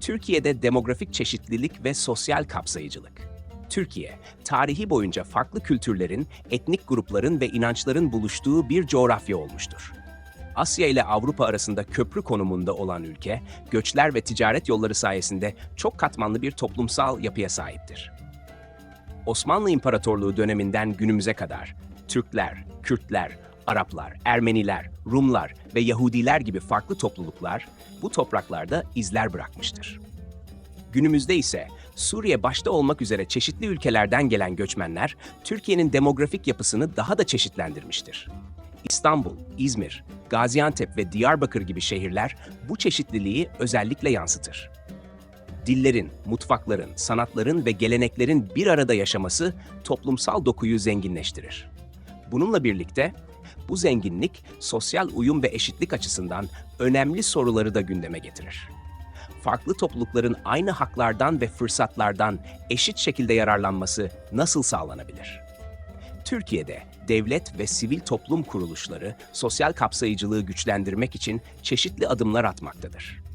Türkiye'de demografik çeşitlilik ve sosyal kapsayıcılık. Türkiye, tarihi boyunca farklı kültürlerin, etnik grupların ve inançların buluştuğu bir coğrafya olmuştur. Asya ile Avrupa arasında köprü konumunda olan ülke, göçler ve ticaret yolları sayesinde çok katmanlı bir toplumsal yapıya sahiptir. Osmanlı İmparatorluğu döneminden günümüze kadar Türkler, Kürtler, Araplar, Ermeniler, Rumlar ve Yahudiler gibi farklı topluluklar bu topraklarda izler bırakmıştır. Günümüzde ise Suriye başta olmak üzere çeşitli ülkelerden gelen göçmenler Türkiye'nin demografik yapısını daha da çeşitlendirmiştir. İstanbul, İzmir, Gaziantep ve Diyarbakır gibi şehirler bu çeşitliliği özellikle yansıtır. Dillerin, mutfakların, sanatların ve geleneklerin bir arada yaşaması toplumsal dokuyu zenginleştirir. Bununla birlikte bu zenginlik sosyal uyum ve eşitlik açısından önemli soruları da gündeme getirir. Farklı toplulukların aynı haklardan ve fırsatlardan eşit şekilde yararlanması nasıl sağlanabilir? Türkiye'de devlet ve sivil toplum kuruluşları sosyal kapsayıcılığı güçlendirmek için çeşitli adımlar atmaktadır.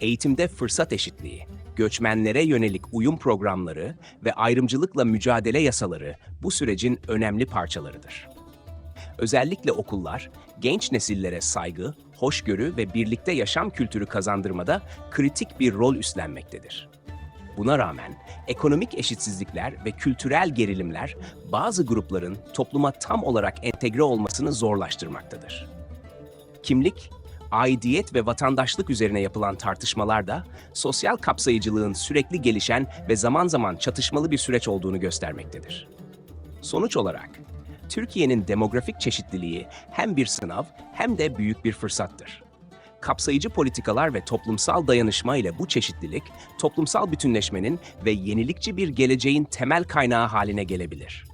Eğitimde fırsat eşitliği, göçmenlere yönelik uyum programları ve ayrımcılıkla mücadele yasaları bu sürecin önemli parçalarıdır. Özellikle okullar, genç nesillere saygı, hoşgörü ve birlikte yaşam kültürü kazandırmada kritik bir rol üstlenmektedir. Buna rağmen ekonomik eşitsizlikler ve kültürel gerilimler bazı grupların topluma tam olarak entegre olmasını zorlaştırmaktadır. Kimlik, aidiyet ve vatandaşlık üzerine yapılan tartışmalar da sosyal kapsayıcılığın sürekli gelişen ve zaman zaman çatışmalı bir süreç olduğunu göstermektedir. Sonuç olarak Türkiye'nin demografik çeşitliliği hem bir sınav hem de büyük bir fırsattır. Kapsayıcı politikalar ve toplumsal dayanışma ile bu çeşitlilik, toplumsal bütünleşmenin ve yenilikçi bir geleceğin temel kaynağı haline gelebilir.